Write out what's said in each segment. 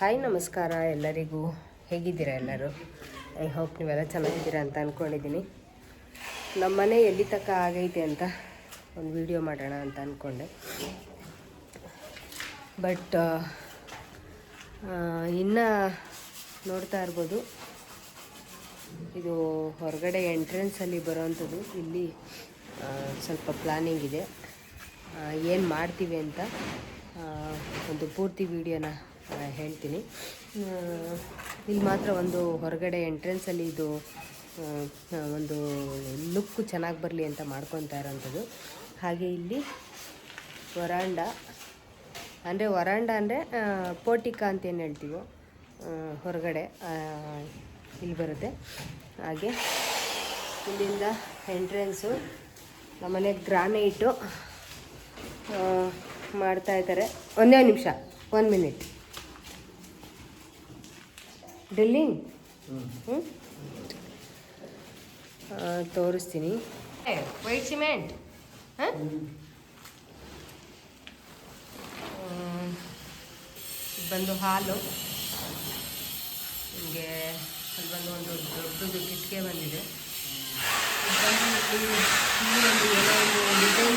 Hi, ನಮಸ್ಕಾರ ಎಲ್ಲರಿಗೂ. ಹೇಗಿದ್ದೀರಾ ಎಲ್ಲರೂ? ಐ ಹೋಪ್ ನೀವೆಲ್ಲ ಚೆನ್ನಾಗಿದ್ದೀರಾ ಅಂತ ಅಂದ್ಕೊಂಡಿದ್ದೀನಿ ನಮ್ಮ ಮನೆ ಎಲ್ಲಿ ತಕ್ಕ ಆಗೈತೆ ಅಂತ ಒಂದು ವಿಡಿಯೋ ಮಾಡೋಣ ಅಂತ ಅಂದ್ಕೊಂಡೆ ಬಟ್ ಇನ್ನು ನೋಡ್ತಾ ಇರ್ಬೋದು. ಇದು ಹೊರಗಡೆ ಎಂಟ್ರೆನ್ಸಲ್ಲಿ ಬರೋವಂಥದ್ದು ಇಲ್ಲಿ ಸ್ವಲ್ಪ ಪ್ಲಾನಿಂಗ್ ಇದೆ. ಏನು ಮಾಡ್ತೀವಿ ಅಂತ ಒಂದು ಪೂರ್ತಿ ವಿಡಿಯೋನ ಹೇಳ್ತೀನಿ. ಇಲ್ಲಿ ಮಾತ್ರ ಒಂದು ಹೊರಗಡೆ ಎಂಟ್ರೆನ್ಸಲ್ಲಿ ಇದು ಒಂದು ಲುಕ್ಕು ಚೆನ್ನಾಗಿ ಬರಲಿ ಅಂತ ಮಾಡ್ಕೊತಾ ಇರೋಂಥದ್ದು. ಹಾಗೆ ಇಲ್ಲಿ ವರಾಂಡ, ಅಂದರೆ ವರಾಂಡ ಅಂದರೆ ಪೋಟಿಕ ಅಂತ ಏನು ಹೇಳ್ತೀವೋ ಹೊರಗಡೆ ಇಲ್ಲಿ ಬರುತ್ತೆ. ಹಾಗೆ ಇಲ್ಲಿಂದ ಎಂಟ್ರೆನ್ಸು ನಮ್ಮನೆ ಗ್ರಾನೈಟು ಮಾಡ್ತಾಯಿದ್ದಾರೆ ಒಂದೇ ನಿಮಿಷ ಒನ್ ಮಿನಿಟ್ ಡ್ರಿಲ್ಲಿಂಗ್ ಹ್ಞೂ ತೋರಿಸ್ತೀನಿ. White cement. ಹಾಂ? ಬಂದು ಹಾಲು. ನಿಮಗೆ ಅಲ್ಲಿ ಬಂದು ಒಂದು ದೊಡ್ಡದು ಕಿಟಕಿ ಬಂದಿದೆ. ಒಂದು ಏನೋ ಒಂದು ಡಿಸೈನ್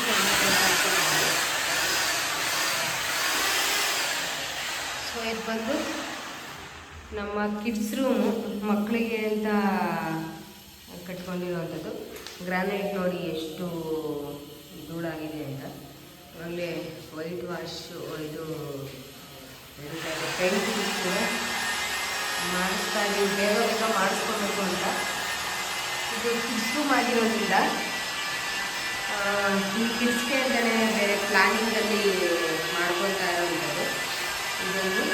ಸೊ ಇದು ಬಂದು ನಮ್ಮ ಕಿಡ್ಸ್ ರೂಮು ಮಕ್ಕಳಿಗೆ ಅಂತ ಕಟ್ಕೊಂಡಿರುವಂಥದ್ದು. ಗ್ರಾನೈಟ್ ನೋಡಿ ಎಷ್ಟು ಧೂಳಾಗಿದೆ ಅಂತ. ಒಳ್ಳೆ ವೈಟ್ ವಾಶ್ ಇದು ಪೇಂಟಿಂಗ್ ಕೂಡ ಮಾಡಿಸ್ತಾ ಇದ್ದೀವಿ. ಬೇಗ ಮಾಡಿಸ್ಕೋಬೇಕು ಅಂತ. ಇದು ಕಿಡ್ಸ್ ರೂಮ್ ಆಗಿರೋದ್ರಿಂದ ಈ ಕಿಡ್ಸ್ಗೆ ಅಂತಲೇ ಬೇರೆ ಪ್ಲ್ಯಾನಿಂಗಲ್ಲಿ ಮಾಡ್ಕೊಳ್ತಾ ಇರೋವಂಥದ್ದು. ಇದೊಂದು.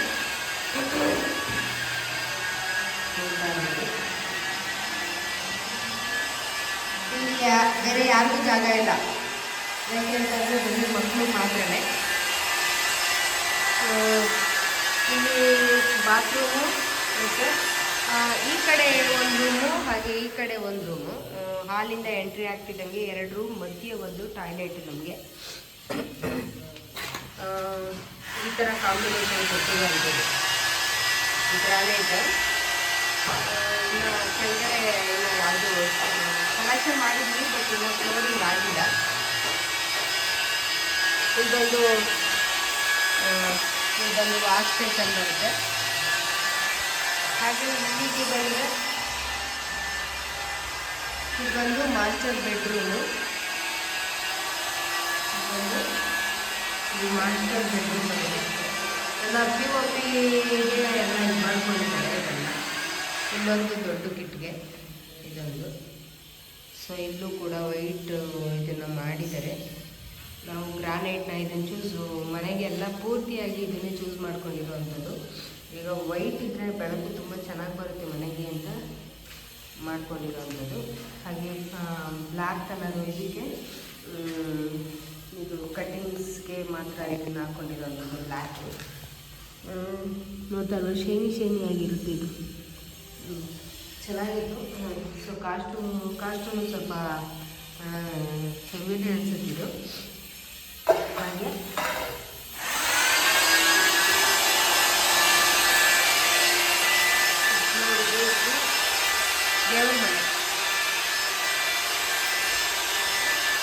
ಬೇರೆ ಯಾರಿಗೂ ಜಾಗ ಇಲ್ಲ. ಯಾಕೆ ಅಂತಂದರೆ ಬರೀ ಮಕ್ಕಳು ಮಾತ್ರನೇ. ಇಲ್ಲಿ ಬಾತ್ರೂಮು ಮತ್ತು ಈ ಕಡೆ ಒಂದು ರೂಮು ಹಾಗೆ ಈ ಕಡೆ ಒಂದು ರೂಮು ಹಾಲಿಂದ ಎಂಟ್ರಿ ಆಗ್ತಿದ್ದಂಗೆ ಎರಡು ರೂಮ್ ಮಧ್ಯೆ ಒಂದು ಟಾಯ್ಲೆಟ್ ನಮಗೆ. ಈ ಥರ ಕಾಂಬಿನೇಷನ್ ಕೊಟ್ಟಿರುವಂಥದ್ದು ಗ್ರಾನೈಟ್ ಇನ್ನು ಕೆಳಗಡೆ ಇನ್ನು ಯಾವುದು ಕಲೆಕ್ಷನ್ ಮಾಡಿದ್ವಿ ಬಟ್ ಇನ್ನೂ ಫ್ಲೋರಿಂಗ್ ಆಗಿಲ್ಲ ಇದೊಂದು ಇದೊಂದು ವಾಶ್ ಬೇಸನ್ ಬರುತ್ತೆ ಹಾಗೆ ಇಲ್ಲಿಗೆ ಬಂದರೆ ಇದೊಂದು ಮಾಸ್ಟರ್ ಬೆಡ್ರೂಮು ಇದೊಂದು ಇದು ಮಾಸ್ಟರ್ ಬೆಡ್ರೂಮ್ ಎಲ್ಲ ಪಿ ಓ ಪಿಗೆ ಎಲ್ಲ ಇದು ಮಾಡ್ಕೊಂಡಿದ್ದಾರೆ. ಇಲ್ಲೊಂದು ದೊಡ್ಡ ಕಿಟ್ಗೆ ಇದೊಂದು ಸೊ ಇಲ್ಲೂ ಕೂಡ ವೈಟ್, ಇದನ್ನು ಮಾಡಿದ್ದಾರೆ. ನಾವು ಗ್ರಾನೈಟ್ನ ಇದನ್ನು ಚೂಸು ಮನೆಗೆಲ್ಲ ಪೂರ್ತಿಯಾಗಿ ಇದನ್ನೇ ಚೂಸ್ ಮಾಡ್ಕೊಂಡಿರುವಂಥದ್ದು. ಈಗ ವೈಟ್ ಇದ್ದರೆ ಬೆಳಕು ತುಂಬ ಚೆನ್ನಾಗಿ ಬರುತ್ತೆ ಮನೆಗೆ ಅಂತ ಮಾಡ್ಕೊಂಡಿರೋವಂಥದ್ದು. ಹಾಗೆ ಬ್ಲ್ಯಾಕ್ ಕಲರ್ ಇದಕ್ಕೆ ಇದು ಕಟ್ಟಿಂಗ್ಸ್ಗೆ ಮಾತ್ರ ಇದನ್ನು ಹಾಕ್ಕೊಂಡಿರೋವಂಥದ್ದು ಬ್ಲ್ಯಾಕು ನೋಡ್ತಾ ಶೇನಿ ಶೇನಿ ಆಗಿರುತ್ತೆ ಇದು. ಚೆನ್ನಾಗಿತ್ತು ಸೊ ಕಾಸ್ಟು ಕಾಸ್ಟೂನು ಸ್ವಲ್ಪ ಹೆವಿದೆ ಅನ್ಸುತ್ತೆ ಇದು ಹಾಗೆ.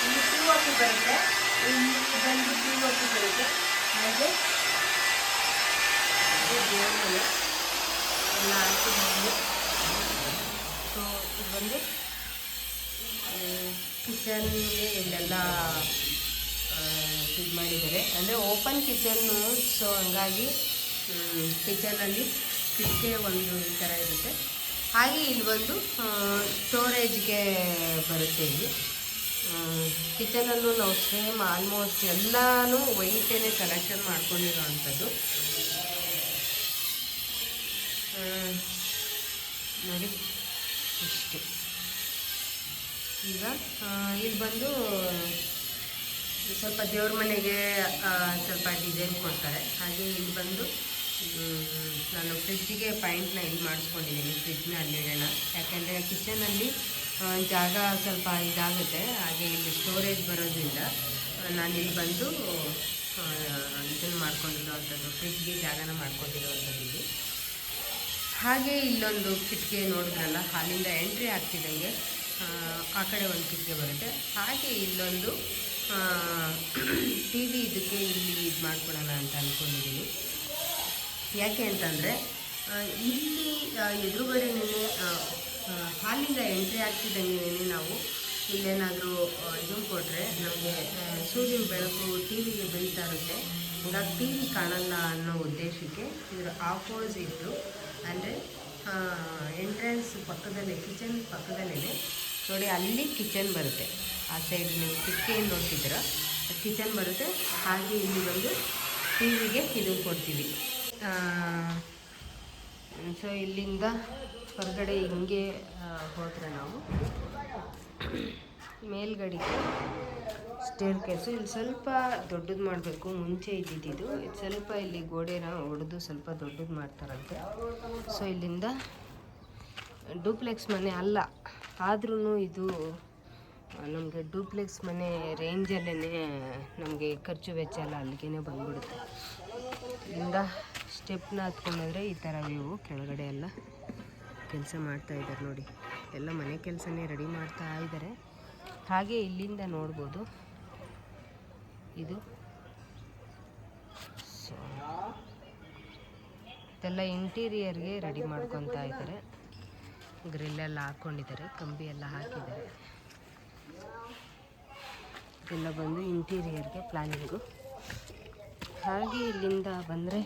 ಇಲ್ಲಿ ಟೂ ಪಿ ಬರುತ್ತೆ. ಇಲ್ಲಿ ಬಂದು ಟೂ ಒ ಬರುತ್ತೆ. ಹಾಗೆ. ದೇವ್ರ ಮನೆ ಹಾಕಿ ಬಂದು ಸೊ ಇದು ಬಂದು ಕಿಚನ್ಗೆ ಇಲ್ಲೆಲ್ಲ ಇದು ಮಾಡಿದ್ದಾರೆ. ಅಂದರೆ ಓಪನ್ ಕಿಚನ್ನು ಸೊ ಹಂಗಾಗಿ ಕಿಚನಲ್ಲಿ ಕಿಟಕಿ ಒಂದು ಈ ಥರ ಇರುತ್ತೆ. ಹಾಗೆ ಇಲ್ಲಿ ಬಂದು ಸ್ಟೋರೇಜ್ಗೆ ಬರುತ್ತೆ ಇಲ್ಲಿ. ಕಿಚನಲ್ಲೂ ನಾವು ಸೇಮ್ ಆಲ್ಮೋಸ್ಟ್ ಎಲ್ಲನೂ ವೈಟೇನೆ ಕಲೆಕ್ಷನ್ ಮಾಡ್ಕೊಂಡಿರೋ ಅಂಥದ್ದು. ನೋಡಿ ಇಷ್ಟು ಈಗ ಇಲ್ಲಿ ಬಂದು ಸ್ವಲ್ಪ ದೇವ್ರ ಮನೆಗೆ ಸ್ವಲ್ಪ ಡಿಸೈನ್ ಕೊಡ್ತಾರೆ. ಹಾಗೆ ಇಲ್ಲಿ ಬಂದು ನಾನು ಫ್ರಿಜ್ಜಿಗೆ ಪಾಯಿಂಟ್ನ ಇಲ್ಲಿ ಮಾಡಿಸ್ಕೊಂಡಿದ್ದೀನಿ ಫ್ರಿಜ್ನ ಅಲ್ಲಿಡೋಣ. ಯಾಕೆಂದರೆ ಕಿಚನಲ್ಲಿ ಜಾಗ ಸ್ವಲ್ಪ ಇದಾಗುತ್ತೆ. ಹಾಗೆ ಇಲ್ಲಿ ಸ್ಟೋರೇಜ್ ಬರೋದ್ರಿಂದ ನಾನು ಇಲ್ಲಿ ಬಂದು ಇದನ್ನು ಮಾಡ್ಕೊಂಡಿರೋ ಅಂಥದ್ದು ಫ್ರಿಜ್ಗೆ ಜಾಗನ ಮಾಡ್ಕೊಂಡಿರೋವಂಥದ್ದು ಇಲ್ಲಿ. ಹಾಗೆ ಇಲ್ಲೊಂದು ಕಿಟಕಿ ನೋಡಿದ್ರಲ್ಲ ಹಾಲಿಂದ ಎಂಟ್ರಿ ಆಗ್ತಿದ್ದಂಗೆ ಆ, ಕಡೆ ಒಂದು ಕಿಟಕಿ ಬರುತ್ತೆ. ಹಾಗೆ ಇಲ್ಲೊಂದು ಟಿ ವಿ ಇದಕ್ಕೆ ಇಲ್ಲಿ ಇದು ಮಾಡ್ಕೊಳ್ಳೋಣ ಅಂತ ಅಂದ್ಕೊಂಡಿದ್ದೀನಿ ಯಾಕೆ ಅಂತಂದರೆ ಇಲ್ಲಿ ಎದುರುಗಡೆನೇ ಹಾಲಿಂದ ಎಂಟ್ರಿ ಆಗ್ತಿದ್ದಂಗೆ ನಾವು ಇಲ್ಲೇನಾದರೂ ಇದು ಕೊಟ್ಟರೆ ನಮಗೆ ಸೂರ್ಯನ ಬೆಳಕು ಟಿ ವಿಗೆ ಬೀಳ್ತಾ ಇರುತ್ತೆ. ವಿ ಕಾಣಲ್ಲ ಅನ್ನೋ ಉದ್ದೇಶಕ್ಕೆ ಇದರ ಆಪೋಸಿಟ್ಟು ಅಂದರೆ ಎಂಟ್ರೆನ್ಸ್ ಪಕ್ಕದಲ್ಲೇ ಕಿಚನ್ ಪಕ್ಕದಲ್ಲೇ ನೋಡಿ, ಅಲ್ಲಿ ಕಿಚನ್ ಬರುತ್ತೆ. ಆ ಸೈಡ್ ನೀವು ಕಿಟಕಿಯನ್ನು ನೋಡ್ತಿದ್ದೀರ ಕಿಚನ್ ಬರುತ್ತೆ. ಹಾಗೆ ಇಲ್ಲಿ ಬಂದು ಟಿ ವಿಗೆ ಇದು ಕೊಡ್ತೀವಿ. ಸೊ ಇಲ್ಲಿಂದ ಹೊರಗಡೆ ಹಿಂಗೆ ಹೋದರೆ ನಾವು ಮೇಲ್ಗಡೆಗೆ ಸ್ಟೇರ್ ಕೇಸು ಇಲ್ಲಿ ಸ್ವಲ್ಪ ದೊಡ್ಡದು ಮಾಡಬೇಕು, ಮುಂಚೆ ಇದ್ದಿದ್ದು ಇದು. ಸ್ವಲ್ಪ ಇಲ್ಲಿ ಗೋಡೆನ ಹೊಡೆದು ಸ್ವಲ್ಪ ದೊಡ್ಡದು ಮಾಡ್ತಾರಂತೆ. ಸೊ ಇಲ್ಲಿಂದ ಡೂಪ್ಲೆಕ್ಸ್ ಮನೆ ಅಲ್ಲ ಆದ್ರೂ ಇದು ನಮಗೆ ಡೂಪ್ಲೆಕ್ಸ್ ಮನೆ ರೇಂಜಲ್ಲೇ ನಮಗೆ ಖರ್ಚು ವೆಚ್ಚ ಎಲ್ಲ ಅಲ್ಲಿಗೆ ಬಂದ್ಬಿಡುತ್ತೆ. ಇಲ್ಲಿಂದ ಸ್ಟೆಪ್ನ ಹತ್ಕೊಂಡೋದ್ರೆ ಈ ಥರ ವ್ಯೂ ಕೆಳಗಡೆ ಎಲ್ಲ ಕೆಲಸ ಮಾಡ್ತಾ ಇದ್ದಾರೆ ನೋಡಿ. ಎಲ್ಲ ಮನೆ ಕೆಲಸನೇ ರೆಡಿ ಮಾಡ್ತಾ ಇದ್ದಾರೆ. ಹಾಗೆ ಇಲ್ಲಿಂದ ನೋಡ್ಬೋದು. ಇದು. ಸೊ ಇದೆಲ್ಲ ಇಂಟೀರಿಯರ್ಗೆ ರೆಡಿ ಮಾಡ್ಕೊತಾ ಇದ್ದಾರೆ. ಗ್ರಿಲ್ಲೆಲ್ಲ ಹಾಕ್ಕೊಂಡಿದ್ದಾರೆ ಕಂಬಿ ಎಲ್ಲ ಹಾಕಿದ್ದಾರೆ. ಇದೆಲ್ಲ ಬಂದು ಇಂಟೀರಿಯರ್ಗೆ ಪ್ಲ್ಯಾನಿಂಗು ಹಾಗೆ ಇಲ್ಲಿಂದ ಬಂದರೆ,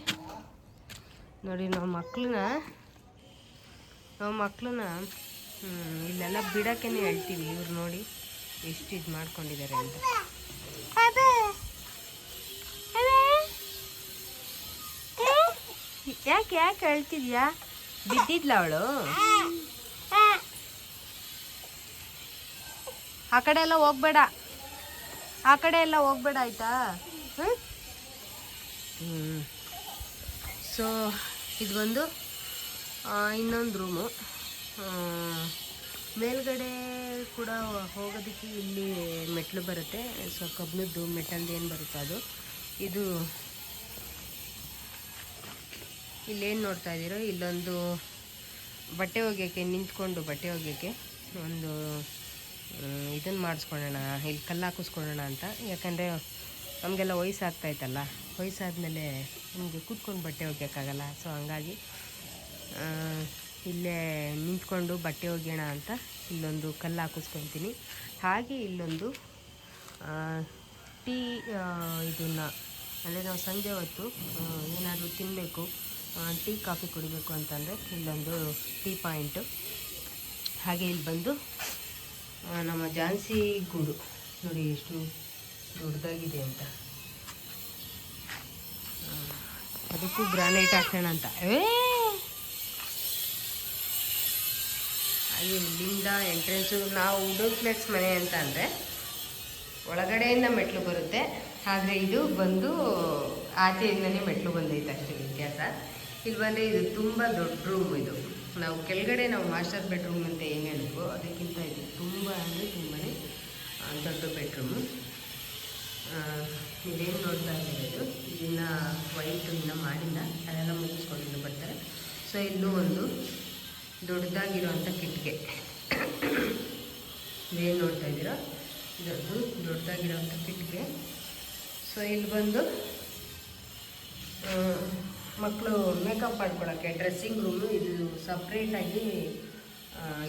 ನೋಡಿ ನಾವು ಮಕ್ಕಳನ್ನ ನಾವು ಮಕ್ಕಳನ್ನ ಇಲ್ಲೆಲ್ಲ ಬಿಡೋಕ್ಕೇ ಹೇಳ್ತೀವಿ. ಇವ್ರು ನೋಡಿ ಎಷ್ಟು ಇದು ಮಾಡ್ಕೊಂಡಿದ್ದಾರೆ ಅಂತ. ಯಾಕೆ ಯಾಕೆ ಹೇಳ್ತಿದ್ಯಾ? ಬಿದ್ದಿದ್ಲ ಅವಳು? ಆ ಕಡೆ ಎಲ್ಲ ಹೋಗ್ಬೇಡ. ಆ ಕಡೆ ಎಲ್ಲ ಹೋಗ್ಬೇಡ ಆಯ್ತಾ? ಹ್ಞೂ ಸೊ ಇದು ಬಂದು ಇನ್ನೊಂದು ರೂಮು. ಮೇಲ್ಗಡೆ ಕೂಡ ಹೋಗೋದಕ್ಕೆ ಇಲ್ಲಿ ಮೆಟ್ಲು ಬರುತ್ತೆ. ಸೊ ಕಬ್ಬಿಣದ್ದು ಮೆಟ್ಟಲ್ದು ಏನು ಬರುತ್ತೆ ಅದು. ಇದು ಇಲ್ಲೇನು ನೋಡ್ತಾ ಇದ್ದೀರೋ? ಇಲ್ಲೊಂದು ಬಟ್ಟೆ ಒಗೆಯೋಕ್ಕೆ, ನಿಂತ್ಕೊಂಡು ಬಟ್ಟೆ ಒಗೆಯೋಕ್ಕೆ ಒಂದು ಇದನ್ನು ಮಾಡಿಸ್ಕೊಳ್ಳೋಣ, ಇಲ್ಲಿ ಕಲ್ಲು ಹಾಕಿಸ್ಕೊಳ್ಳೋಣ ಅಂತ. ಯಾಕಂದರೆ ನಮಗೆಲ್ಲ ವಯಸ್ಸಾಗ್ತಾಯ್ತಲ್ಲ ವಯಸ್ಸಾದಮೇಲೆ ನಮಗೆ ಕೂತ್ಕೊಂಡು ಬಟ್ಟೆ ಒಗೆಯೋಕ್ಕಾಗಲ್ಲ. ಸೊ ಹಂಗಾಗಿ ಇಲ್ಲೇ ನಿಂತ್ಕೊಂಡು ಬಟ್ಟೆ ಒಗೆಯೋಣ ಅಂತ ಇಲ್ಲೊಂದು ಕಲ್ಲು ಹಾಕಿಸ್ಕೊತೀನಿ ಹಾಗೆ ಇಲ್ಲೊಂದು ಟೀ ಇದನ್ನು ಅಂದರೆ ನಾವು ಸಂಜೆ ಹೊತ್ತು ಏನಾದರೂ ತಿನ್ನಬೇಕು ಟೀ ಕಾಫಿ ಕುಡಿಬೇಕು ಅಂತಂದರೆ ಇಲ್ಲೊಂದು ಟೀ ಪಾಯಿಂಟು. ಹಾಗೆ ಇಲ್ಲಿ ಬಂದು ನಮ್ಮ ಝಾನ್ಸಿ ಗೂಡು. ನೋಡಿ ಎಷ್ಟು ದೊಡ್ಡದಾಗಿದೆ ಅಂತ. ಅದಕ್ಕೂ ಗ್ರಾನೈಟ್ ಹಾಕೋಣ ಅಂತ. ಏ! ಇಲ್ಲಿಂದ ಎಂಟ್ರೆನ್ಸು, ನಾವು ಫ್ಲೆಕ್ಸ್ ಮನೆ ಅಂತ ಅಂದರೆ ಒಳಗಡೆಯಿಂದ ಮೆಟ್ಲು ಬರುತ್ತೆ. ಆದರೆ ಇದು ಬಂದು ಆಚೆಯಿಂದನೇ ಮೆಟ್ಲು ಬಂದೈತೆ ಅಷ್ಟೇ ವ್ಯತ್ಯಾಸ. ಇಲ್ಲಿ ಬಂದರೆ ಇದು ತುಂಬ ದೊಡ್ಡ ರೂಮ್ ಇದು. ನಾವು ಕೆಳಗಡೆ ನಾವು ಮಾಸ್ಟರ್ ಬೆಡ್ರೂಮ್ ಅಂತ ಏನು ಹೇಳಬೇಕು, ಅದಕ್ಕಿಂತ ಇದು ತುಂಬ ಅಂದರೆ ತುಂಬಾ ದೊಡ್ಡ ಬೆಡ್ರೂಮು ಇದೇನು ನೋಡ್ತಾ ಇರೋದು ಇದು? ಇದನ್ನು ವೈಟ್ ಇನ್ನೂ ಮಾಡಿಲ್ಲ, ಅದೆಲ್ಲ ಮುಗಿಸ್ಕೊಂಡು ಬರ್ತಾರೆ. ಸೊ ಇಲ್ಲೂ ಒಂದು ದೊಡ್ಡದಾಗಿರೋವಂಥ ಕಿಟ್ಗೆ ಇದೇನು ನೋಡ್ತಾ ಇದ್ದೀರೋ? ಇದೊಂದು ದೊಡ್ಡದಾಗಿರೋವಂಥ ಕಿಟ್ಗೆ ಸೊ ಇಲ್ಲಿ ಬಂದು ಮಕ್ಕಳು ಮೇಕಪ್ ಮಾಡ್ಕೊಳ್ಳೋಕ್ಕೆ ಡ್ರೆಸ್ಸಿಂಗ್ ರೂಮು ಇದು ಸಪ್ರೇಟಾಗಿ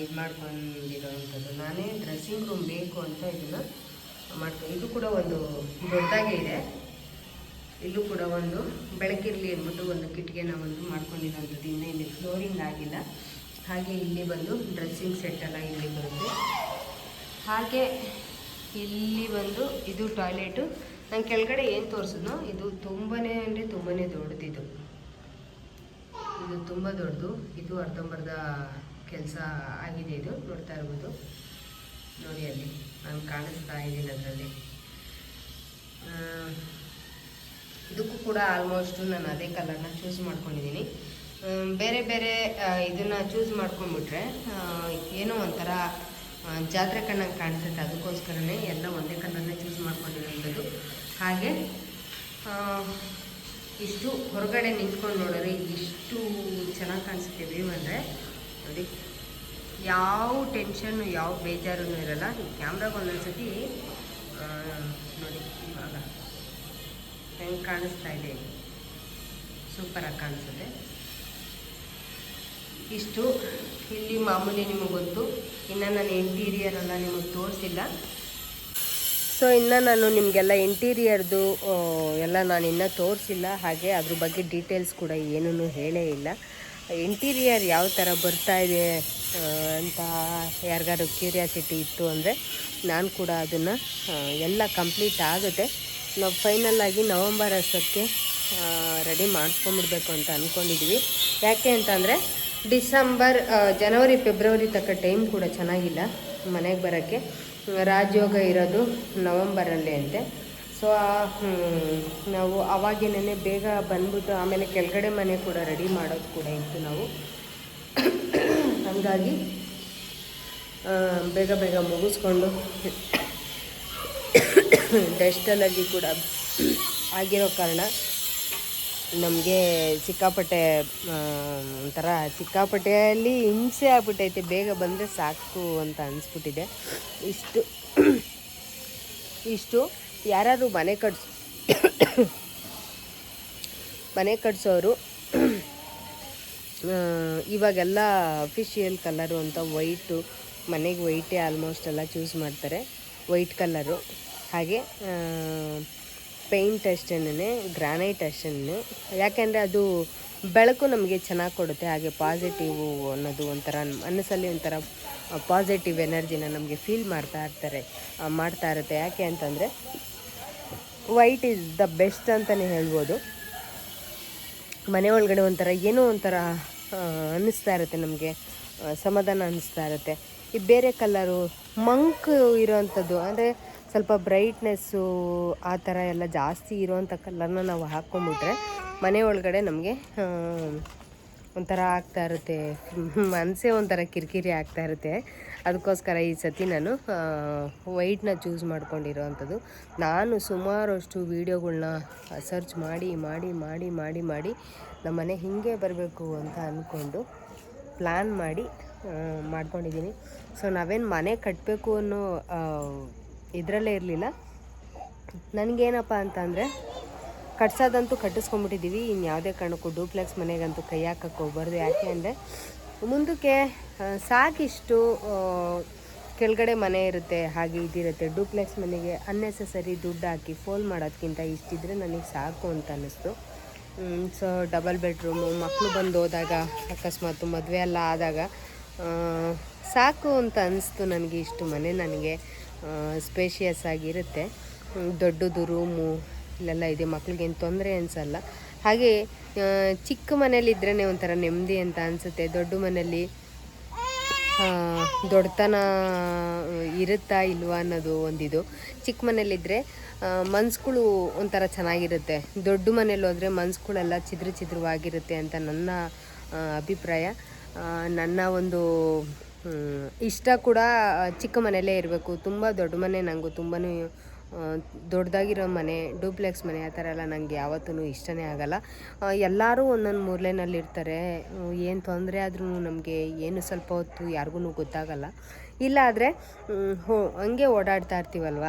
ಇದು ಮಾಡ್ಕೊಂಡಿರೋವಂಥದ್ದು. ನಾನೇ ಡ್ರೆಸ್ಸಿಂಗ್ ರೂಮ್ ಬೇಕು ಅಂತ ಇದನ್ನು ಮಾಡ್ಕೊ, ಇದು ಕೂಡ ಒಂದು ದೊಡ್ಡದಾಗೇ ಇದೆ. ಇಲ್ಲೂ ಕೂಡ ಒಂದು ಬೆಳಕಿರಲಿ ಅಂದ್ಬಿಟ್ಟು ಒಂದು ಕಿಟಿಕೆನ ಒಂದು ಮಾಡ್ಕೊಂಡಿರೋಂಥದ್ದು ಇನ್ನೂ ಇಲ್ಲಿ ಫ್ಲೋರಿಂಗ್ ಆಗಿಲ್ಲ. ಹಾಗೆ ಇಲ್ಲಿ ಬಂದು ಡ್ರೆಸ್ಸಿಂಗ್ ಸೆಟ್ ಎಲ್ಲ ಇಲ್ಲಿ ಬರುತ್ತೆ. ಹಾಗೆ ಇಲ್ಲಿ ಬಂದು ಇದು ಟಾಯ್ಲೆಟು ನಾನು ಕೆಳಗಡೆ ಏನು ತೋರಿಸಿದ್ನೋ, ಇದು ತುಂಬಾ ಅಂದರೆ ತುಂಬಾ ದೊಡ್ಡದಿದು. ಇದು ತುಂಬ ದೊಡ್ಡದು. ಇದು ಅರ್ಧಂಬರ್ಧ ಕೆಲಸ ಆಗಿದೆ ಇದು. ನೋಡ್ತಾ ಇರ್ಬೋದು. ನೋಡಿ ಅಲ್ಲಿ. ನಾನು ಕಾಣಿಸ್ತಾ ಇದ್ದೀನಿ ಅದರಲ್ಲಿ. ಇದಕ್ಕೂ ಕೂಡ ಆಲ್ಮೋಸ್ಟು ನಾನು ಅದೇ ಕಲರ್ನ ಚೂಸ್ ಮಾಡ್ಕೊಂಡಿದ್ದೀನಿ. ಬೇರೆ ಬೇರೆ ಇದನ್ನು ಚೂಸ್ ಮಾಡ್ಕೊಂಡ್ಬಿಟ್ರೆ ಏನೋ ಒಂಥರ ಜಾತ್ರೆ ಕಣ್ಣಂಗೆ ಕಾಣಿಸುತ್ತೆ. ಅದಕ್ಕೋಸ್ಕರನೇ ಎಲ್ಲ ಒಂದೇ ಕಲರ್ನೇ ಚೂಸ್ ಮಾಡ್ಕೊಂಡಿರೋಂಥದ್ದು. ಹಾಗೆ ಇಷ್ಟು ಹೊರಗಡೆ ನಿಂತ್ಕೊಂಡು ನೋಡಿದ್ರೆ ಇಷ್ಟು ಚೆನ್ನಾಗಿ ಕಾಣಿಸುತ್ತೆ ವ್ಯೂ ಅಂದರೆ. ನೋಡಿ, ಯಾವ ಟೆನ್ಷನ್ನು ಯಾವ ಬೇಜಾರೂ ಇರಲ್ಲ. ಕ್ಯಾಮ್ರಾಗೆ ಒಂದೊಂದು ಸತಿ ನೋಡಿ, ಇವಾಗ ಹೆಂಗೆ ಕಾಣಿಸ್ತಾ ಇದೆ. ಸೂಪರಾಗಿ ಕಾಣಿಸುತ್ತೆ. ಇಷ್ಟು, ಇಲ್ಲಿ ಮಾಮೂಲಿ ನಿಮಗೆ ಗೊತ್ತು. ಇನ್ನು ನಾನು ಇಂಟೀರಿಯರ್ ಎಲ್ಲ ನಿಮಗೆ ತೋರಿಸಿಲ್ಲ. ಸೊ ಇನ್ನು ನಾನು ನಿಮಗೆಲ್ಲ ಇಂಟೀರಿಯರ್ದು ಎಲ್ಲ ನಾನು ಇನ್ನೂ ತೋರಿಸಿಲ್ಲ. ಹಾಗೆ ಅದ್ರ ಬಗ್ಗೆ ಡೀಟೇಲ್ಸ್ ಕೂಡ ಏನೂ ಹೇಳೇ ಇಲ್ಲ. ಇಂಟೀರಿಯರ್ ಯಾವ ಥರ ಬರ್ತಾ ಇದೆ ಅಂತ ಯಾರಿಗಾದ್ರು ಕ್ಯೂರಿಯಾಸಿಟಿ ಇತ್ತು ಅಂದರೆ ನಾನು ಕೂಡ ಅದನ್ನು ಎಲ್ಲ ಕಂಪ್ಲೀಟ್ ಆಗುತ್ತೆ. ನಾವು ಫೈನಲ್ ಆಗಿ ನವಂಬರ್ ಅಷ್ಟಕ್ಕೆ ರೆಡಿ ಮಾಡ್ಕೊಂಬಿಡ್ಬೇಕು ಅಂತ ಅಂದ್ಕೊಂಡಿದ್ವಿ ಯಾಕೆ ಅಂತಂದರೆ ಡಿಸೆಂಬರ್ ಜನವರಿ, ಫೆಬ್ರವರಿ ತಕ್ಕ ಟೈಮ್ ಕೂಡ ಚೆನ್ನಾಗಿಲ್ಲ ಮನೆಗೆ ಬರೋಕ್ಕೆ. ರಾಜಯೋಗ ಇರೋದು ನವಂಬರಲ್ಲೇ ಅಂತೆ. ಸೊ ನಾವು ಅವಾಗೇನೇ ಬೇಗ ಬಂದ್ಬಿಟ್ಟು ಆಮೇಲೆ ಕೆಳಗಡೆ ಮನೆ ಕೂಡ ರೆಡಿ ಮಾಡೋದು ಕೂಡ ಇತ್ತು ನಾವು. ಹಂಗಾಗಿ ಬೇಗ ಬೇಗ ಮುಗಿಸ್ಕೊಂಡು ಡಸ್ಟಲಲ್ಲಿ ಕೂಡ ಆಗಿರೋ ಕಾರಣ ನಮಗೆ ಸಿಕ್ಕಾಪಟ್ಟೆ ಒಂಥರ ಸಿಕ್ಕಾಪಟ್ಟೆಯಲ್ಲಿ ಹಿಂಸೆ ಆಗ್ಬಿಟ್ಟೈತೆ, ಬೇಗ ಬಂದರೆ ಸಾಕು ಅಂತ ಅನಿಸ್ಬಿಟ್ಟಿದೆ. ಇಷ್ಟು ಇಷ್ಟು ಯಾರಾದರೂ ಮನೆ ಕಟ್ಸ್ ಮನೆ ಕಟ್ಸೋರು ಇವಾಗೆಲ್ಲ ಅಫಿಷಿಯಲ್ ಕಲರು ಅಂತ ವೈಟು ಮನೆಗೆ ವೈಟೇ ಆಲ್ಮೋಸ್ಟ್ ಎಲ್ಲ ಚೂಸ್ ಮಾಡ್ತಾರೆ ವೈಟ್ ಕಲರು ಹಾಗೆ ಪೇಂಟ್ ಅಷ್ಟೇ ಗ್ರಾನೈಟ್ ಅಷ್ಟೇ ಯಾಕೆಂದರೆ ಅದು ಬೆಳಕು ನಮಗೆ ಚೆನ್ನಾಗಿ ಕೊಡುತ್ತೆ, ಹಾಗೆ ಪಾಸಿಟಿವು ಅನ್ನೋದು ಒಂಥರ ಮನಸ್ಸಲ್ಲಿ ಒಂಥರ ಪಾಸಿಟಿವ್ ಎನರ್ಜಿನ ನಮಗೆ ಫೀಲ್ ಮಾಡ್ತಾ ಇರ್ತಾರೆ ಮಾಡ್ತಾ ಇರುತ್ತೆ. ಯಾಕೆ ಅಂತಂದರೆ ವೈಟ್ ಇಸ್ ದ ಬೆಸ್ಟ್ ಅಂತಲೇ ಹೇಳ್ಬೋದು. ಮನೆ ಒಳಗಡೆ ಒಂಥರ ಏನೋ ಒಂಥರ ಅನ್ನಿಸ್ತಾ ಇರುತ್ತೆ ನಮಗೆ ಸಮಾಧಾನ ಅನ್ನಿಸ್ತಾ ಇರುತ್ತೆ. ಈ ಬೇರೆ ಕಲರು ಮಂಕ್ ಇರೋವಂಥದ್ದು ಅಂದರೆ ಸ್ವಲ್ಪ ಬ್ರೈಟ್ನೆಸ್ಸು ಆ ಥರ ಎಲ್ಲ ಜಾಸ್ತಿ ಇರೋವಂಥ ಕಲರ್ನ ನಾವು ಹಾಕ್ಕೊಂಬಿಟ್ರೆ ಮನೆ ಒಳಗಡೆ ನಮಗೆ ಒಂಥರ ಆಗ್ತಾ ಇರುತ್ತೆ. ಮನಸೇ ಒಂಥರ ಕಿರಿಕಿರಿ ಆಗ್ತಾ ಇರುತ್ತೆ. ಅದಕ್ಕೋಸ್ಕರ ಈ ಸತಿ ನಾನು ವೈಟ್ನ ಚೂಸ್ ಮಾಡ್ಕೊಂಡಿರೋ ಅಂಥದ್ದು. ನಾನು ಸುಮಾರಷ್ಟು ವೀಡಿಯೋಗಳನ್ನ ಸರ್ಚ್ ಮಾಡಿ ಮಾಡಿ ಮಾಡಿ ಮಾಡಿ ಮಾಡಿ ನಮ್ಮ ಮನೆ ಹೀಗೆ ಬರಬೇಕು ಅಂತ ಅಂದ್ಕೊಂಡು ಪ್ಲ್ಯಾನ್ ಮಾಡಿ ಮಾಡ್ಕೊಂಡಿದ್ದೀನಿ. ಸೊ ನಾವೇನು ಮನೆ ಕಟ್ಟಬೇಕು ಅನ್ನೋ ಇದರಲ್ಲೇ ಇರಲಿಲ್ಲ. ನನಗೇನಪ್ಪ ಅಂತಂದರೆ, ಕಟ್ಸೋದಂತೂ ಕಟ್ಟಿಸ್ಕೊಂಬಿಟ್ಟಿದ್ದೀವಿ ಇನ್ನು ಯಾವುದೇ ಕಾರಣಕ್ಕೂ ಡೂಪ್ಲೆಕ್ಸ್ ಮನೆಗಂತೂ ಕೈ ಹಾಕಕ್ಕೆ ಹೋಗ್ಬಾರ್ದು. ಯಾಕೆ ಅಂದರೆ, ಮುಂದಕ್ಕೆ ಸಾಕಿಷ್ಟು ಕೆಳಗಡೆ ಮನೆ ಇರುತ್ತೆ, ಹಾಗೆ ಇದಿರುತ್ತೆ. ಡೂಪ್ಲೆಕ್ಸ್ ಮನೆಗೆ ಅನ್ನೆಸೆಸರಿ ದುಡ್ಡು ಹಾಕಿ, ಫೋನ್ ಮಾಡೋದಕ್ಕಿಂತ ಇಷ್ಟಿದ್ರೆ ನನಗೆ ಸಾಕು ಅಂತ ಅನ್ನಿಸ್ತು. ಸೊ ಡಬಲ್ ಬೆಡ್ರೂಮು ಮಕ್ಕಳು ಬಂದು ಹೋದಾಗ, ಅಕಸ್ಮಾತ್ ಮದುವೆ ಎಲ್ಲ ಆದಾಗ ಸಾಕು ಅಂತ ಅನಿಸ್ತು ನನಗೆ ಇಷ್ಟು ಮನೆ ನನಗೆ. ಸ್ಪೇಷಿಯಸ್ ಆಗಿರುತ್ತೆ. ದೊಡ್ಡದು ರೂಮು ಇಲ್ಲೆಲ್ಲ ಇದೆ. ಮಕ್ಳಿಗೇನು ತೊಂದರೆ ಅನಿಸಲ್ಲ. ಹಾಗೆ ಚಿಕ್ಕ ಮನೇಲಿದ್ರೇ ಒಂಥರ ನೆಮ್ಮದಿ ಅಂತ ಅನಿಸುತ್ತೆ. ದೊಡ್ಡ ಮನೇಲಿ ದೊಡ್ಡತನ ಇರುತ್ತಾ ಇಲ್ವಾ ಅನ್ನೋದು ಒಂದಿದು. ಚಿಕ್ಕ ಮನೇಲಿದ್ದರೆ ಮನ್ಸುಗಳು ಒಂಥರ ಚೆನ್ನಾಗಿರುತ್ತೆ. ದೊಡ್ಡ ಮನೇಲಿ ಹೋದರೆ ಮನ್ಸುಗಳೆಲ್ಲ ಚಿದ್ರು ಚಿದ್ರವಾಗಿರುತ್ತೆ ಅಂತ ನನ್ನ ಅಭಿಪ್ರಾಯ. ನನ್ನ ಒಂದು ಇಷ್ಟ ಕೂಡ ಚಿಕ್ಕ ಮನೆಯಲ್ಲೇ ಇರಬೇಕು. ತುಂಬ ದೊಡ್ಡ ಮನೆ ನನಗೂ ತುಂಬಾ ದೊಡ್ಡದಾಗಿರೋ ಮನೆ, ಡೂಪ್ಲೆಕ್ಸ್ ಮನೆ, ಆ ಥರ ಎಲ್ಲ ನನಗೆ ಯಾವತ್ತೂ ಇಷ್ಟನೇ ಆಗಲ್ಲ. ಎಲ್ಲರೂ ಒಂದೊಂದು ಮೂರ್ಲೆನಲ್ಲಿ ಇರ್ತಾರೆ. ಏನು ತೊಂದರೆ ಆದ್ರೂ ನಮಗೆ ಏನು ಸ್ವಲ್ಪ ಹೊತ್ತು ಯಾರಿಗೂ ಗೊತ್ತಾಗಲ್ಲ. ಇಲ್ಲ ಆದರೆ ಹೋ, ಹಂಗೆ ಓಡಾಡ್ತಾ ಇರ್ತೀವಲ್ವ?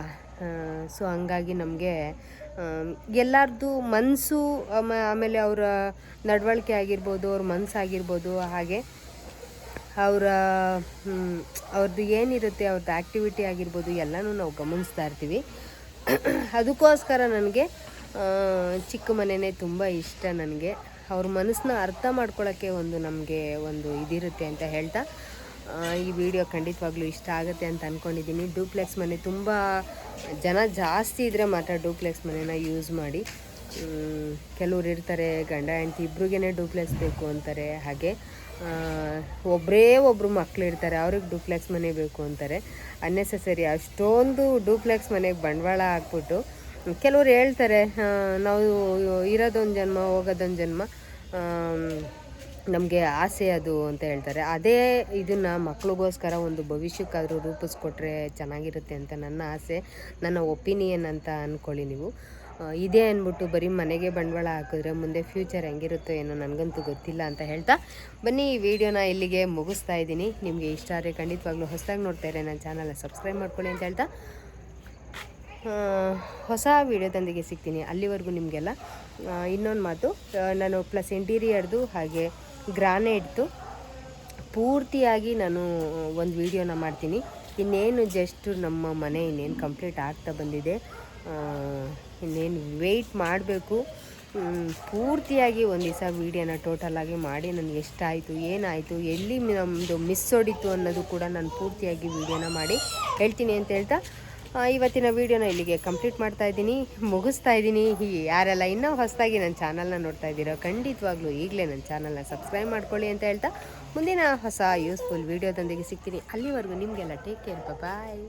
ಸೊ ಹಂಗಾಗಿ ನಮಗೆ ಎಲ್ಲರದ್ದು ಮನಸ್ಸು ಆಮೇಲೆ ಅವರ ನಡವಳಿಕೆ ಆಗಿರ್ಬೋದು, ಅವ್ರ ಮನಸ್ಸಾಗಿರ್ಬೋದು ಹಾಗೆ ಅವರ ಅವ್ರದ್ದು ಏನಿರುತ್ತೆ ಅವ್ರದ್ದು ಆ್ಯಕ್ಟಿವಿಟಿ ಆಗಿರ್ಬೋದು, ಎಲ್ಲನೂ ನಾವು ಗಮನಿಸ್ತಾ ಇರ್ತೀವಿ. ಅದಕ್ಕೋಸ್ಕರ ನನಗೆ ಚಿಕ್ಕ ಮನೆಯೇ ತುಂಬ ಇಷ್ಟ ನನಗೆ. ಅವ್ರ ಮನಸ್ಸನ್ನ ಅರ್ಥ ಮಾಡ್ಕೊಳ್ಳೋಕ್ಕೆ ಒಂದು ನಮಗೆ ಒಂದು ಇದಿರುತ್ತೆ ಅಂತ ಹೇಳ್ತಾ ಈ ವಿಡಿಯೋ ಖಂಡಿತವಾಗ್ಲೂ ಇಷ್ಟ ಆಗುತ್ತೆ ಅಂತ ಅಂದ್ಕೊಂಡಿದ್ದೀನಿ ಡೂಪ್ಲೆಕ್ಸ್ ಮನೆ ತುಂಬ ಜನ ಜಾಸ್ತಿ ಇದ್ದರೆ ಮಾತ್ರ ಡೂಪ್ಲೆಕ್ಸ್ ಮನೆನ ಯೂಸ್ ಮಾಡಿ. ಕೆಲವ್ರು ಇರ್ತಾರೆ, ಗಂಡ, ಹೆಂಡತಿ, ಇಬ್ರಿಗೇನೆ ಡೂಪ್ಲೆಕ್ಸ್ ಬೇಕು ಅಂತಾರೆ. ಹಾಗೆ ಒಬ್ಬರೇ ಒಬ್ಬರು ಮಕ್ಕಳು ಇರ್ತಾರೆ, ಅವ್ರಿಗೆ ಡೂಪ್ಲೆಕ್ಸ್ ಮನೆ ಬೇಕು ಅಂತಾರೆ. ಅನ್ನೆಸೆಸರಿ ಅಷ್ಟೊಂದು ಡೂಪ್ಲೆಕ್ಸ್ ಮನೆಗೆ ಬಂಡವಾಳ ಹಾಕ್ಬಿಟ್ಟು, ಕೆಲವ್ರು ಹೇಳ್ತಾರೆ ನಾವು ಇರೋದೊಂದು ಜನ್ಮ, ಹೋಗೋದೊಂದು ಜನ್ಮ ನಮಗೆ ಆಸೆ ಅದು ಅಂತ ಹೇಳ್ತಾರೆ. ಅದೇ ಇದನ್ನು ಮಕ್ಳಿಗೋಸ್ಕರ ಒಂದು ಭವಿಷ್ಯಕ್ಕಾದರೂ ರೂಪಿಸ್ಕೊಟ್ರೆ ಚೆನ್ನಾಗಿರುತ್ತೆ ಅಂತ ನನ್ನ ಆಸೆ, ನನ್ನ ಒಪಿನಿಯನ್ ಅಂತ ಅಂದ್ಕೊಳ್ಳಿ ನೀವು. ಇದೆ ಅಂದ್ಬಿಟ್ಟು ಬರೀ ಮನೆಗೆ ಬಂಡವಾಳ ಹಾಕಿದ್ರೆ ಮುಂದೆ ಫ್ಯೂಚರ್ ಹೆಂಗಿರುತ್ತೋ ಏನೋ ನನಗಂತೂ ಗೊತ್ತಿಲ್ಲ ಅಂತ ಹೇಳ್ತಾ ಬನ್ನಿ ಈ ವಿಡಿಯೋನ ಇಲ್ಲಿಗೆ ಮುಗಿಸ್ತಾ ಇದ್ದೀನಿ. ನಿಮಗೆ ಇಷ್ಟ ಆದರೆ ಖಂಡಿತವಾಗ್ಲೂ ಹೊಸದಾಗಿ ನೋಡ್ತಾ ಇರೋ, ನನ್ನ ಚಾನಲ್ನ ಸಬ್ಸ್ಕ್ರೈಬ್ ಮಾಡ್ಕೊಳ್ಳಿ ಅಂತ ಹೇಳ್ತಾ. ಹೊಸ ವಿಡಿಯೋದೊಂದಿಗೆ ಸಿಗ್ತೀನಿ ಅಲ್ಲಿವರೆಗೂ ನಿಮಗೆಲ್ಲ. ಇನ್ನೊಂದು ಮಾತು ನಾನು ಪ್ಲಸ್ ಇಂಟೀರಿಯರ್ದು ಹಾಗೆ ಗ್ರಾನೈಟ್ದು ಪೂರ್ತಿಯಾಗಿ ನಾನು ಒಂದು ವಿಡಿಯೋನ ಮಾಡ್ತೀನಿ. ಇನ್ನೇನು ಜಸ್ಟ್ ನಮ್ಮ ಮನೆ ಇನ್ನೇನು ಕಂಪ್ಲೀಟ್ ಆಗ್ತಾ ಬಂದಿದೆ. ಇನ್ನೇನು ವೆಯ್ಟ್ ಮಾಡಬೇಕು. ಪೂರ್ತಿಯಾಗಿ ಒಂದು ದಿವಸ ವೀಡಿಯೋನ ಟೋಟಲಾಗಿ ಮಾಡಿ ನನಗೆ ಎಷ್ಟಾಯಿತು ಏನಾಯಿತು ಎಲ್ಲಿ ನಮ್ಮದು ಮಿಸ್ ಹೊಡಿತು ಅನ್ನೋದು ಕೂಡ ನಾನು ಪೂರ್ತಿಯಾಗಿ ವೀಡಿಯೋನ ಮಾಡಿ ಹೇಳ್ತೀನಿ ಅಂತ ಹೇಳ್ತಾ ಇವತ್ತಿನ ವೀಡಿಯೋನ ಇಲ್ಲಿಗೆ ಕಂಪ್ಲೀಟ್ ಮಾಡ್ತಾ ಇದ್ದೀನಿ. ಮುಗಿಸ್ತಾ ಇದ್ದೀನಿ. ಯಾರೆಲ್ಲ ಇನ್ನೂ ಹೊಸದಾಗಿ ನನ್ನ ಚಾನಲ್ನ ನೋಡ್ತಾ ಇದ್ದೀರೋ ಖಂಡಿತವಾಗ್ಲೂ ಈಗಲೇ ನನ್ನ ಚಾನಲ್ನ ಸಬ್ಸ್ಕ್ರೈಬ್ ಮಾಡ್ಕೊಳ್ಳಿ ಅಂತ ಹೇಳ್ತಾ ಮುಂದಿನ ಹೊಸ ಯೂಸ್ಫುಲ್ ವೀಡಿಯೋದೊಂದಿಗೆ ಸಿಗ್ತೀನಿ. ಅಲ್ಲಿವರೆಗೂ ನಿಮಗೆಲ್ಲ ಟೇಕ್ ಕೇರ್ ಬಾಯ್